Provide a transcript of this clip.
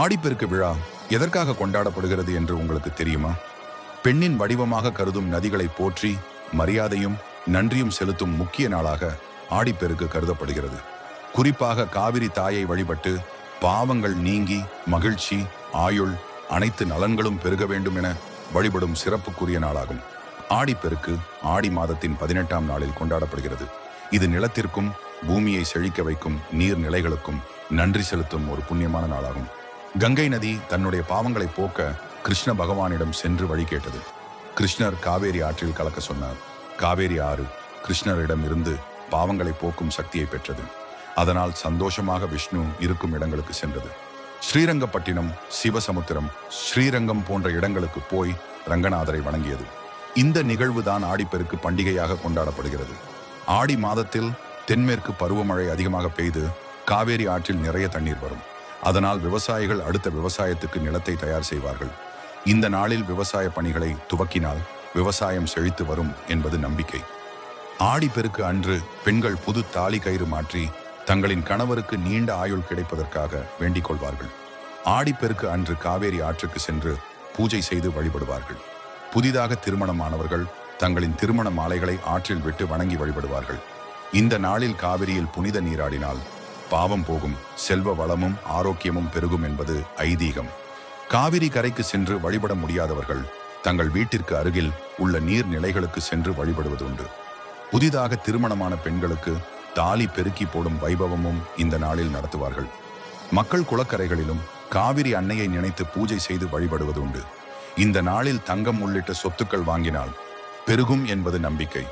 ஆடிப்பெருக்கு விழா எதற்காக கொண்டாடப்படுகிறது என்று உங்களுக்கு தெரியுமா? பெண்ணின் வடிவமாக கருதும் நதிகளை போற்றி மரியாதையும் நன்றியும் செலுத்தும் முக்கிய நாளாக ஆடிப்பெருக்கு கருதப்படுகிறது. குறிப்பாக காவிரி தாயை வழிபட்டு பாவங்கள் நீங்கி மகிழ்ச்சி ஆயுள் அனைத்து நலன்களும் பெருக வேண்டும் என வழிபடும் சிறப்புக்குரிய நாளாகும். ஆடிப்பெருக்கு ஆடி மாதத்தின் பதினெட்டாம் நாளில் கொண்டாடப்படுகிறது. இது நிலத்திற்கும் பூமியை செழிக்க வைக்கும் நீர்நிலைகளுக்கும் நன்றி செலுத்தும் ஒரு புண்ணியமான நாளாகும். கங்கை நதி தன்னுடைய பாவங்களை போக்க கிருஷ்ண பகவானிடம் சென்று வழி கேட்டது. கிருஷ்ணர் காவேரி ஆற்றில் கலக்க சொன்னார். காவேரி ஆறு கிருஷ்ணரிடம் இருந்து பாவங்களை போக்கும் சக்தியை பெற்றது. அதனால் சந்தோஷமாக விஷ்ணு இருக்கும் இடங்களுக்கு சென்றது. ஸ்ரீரங்கப்பட்டினம் சிவசமுத்திரம் ஸ்ரீரங்கம் போன்ற இடங்களுக்கு போய் ரங்கநாதரை வணங்கியது. இந்த நிகழ்வு தான் ஆடிப்பெருக்கு பண்டிகையாக கொண்டாடப்படுகிறது. ஆடி மாதத்தில் தென்மேற்கு பருவமழை அதிகமாக பெய்து காவேரி ஆற்றில் நிறைய தண்ணீர் வரும். அதனால் விவசாயிகள் அடுத்த விவசாயத்துக்கு நிலத்தை தயார் செய்வார்கள். இந்த நாளில் விவசாய பணிகளை துவக்கினால் விவசாயம் செழித்து வரும் என்பது நம்பிக்கை. ஆடிப்பெருக்கு அன்று பெண்கள் புது தாலி கயிறு மாற்றி தங்களின் கணவருக்கு நீண்ட ஆயுள் கிடைப்பதற்காக வேண்டிக் கொள்வார்கள். ஆடிப்பெருக்கு அன்று காவேரி ஆற்றுக்கு சென்று பூஜை செய்து வழிபடுவார்கள். புதிதாக திருமணமானவர்கள் தங்களின் திருமண மாலைகளை ஆற்றில் விட்டு வணங்கி வழிபடுவார்கள். இந்த நாளில் காவிரியில் புனித நீராடினால் பாவம் போகும் செல்வ வளமும் ஆரோக்கியமும் பெருகும் என்பது ஐதீகம். காவிரி கரைக்கு சென்று வழிபட முடியாதவர்கள் தங்கள் வீட்டிற்கு அருகில் உள்ள நீர்நிலைகளுக்கு சென்று வழிபடுவது உண்டு புதிதாக திருமணமான பெண்களுக்கு தாலி பெருக்கி போடும் வைபவமும் இந்த நாளில் நடத்துவார்கள். மக்கள் குளக்கரைகளிலும் காவிரி அன்னையை நினைத்து பூஜை செய்து வழிபடுவது உண்டு இந்த நாளில் தங்கம் உள்ளிட்ட சொத்துக்கள் வாங்கினால் பெருகும் என்பது நம்பிக்கை.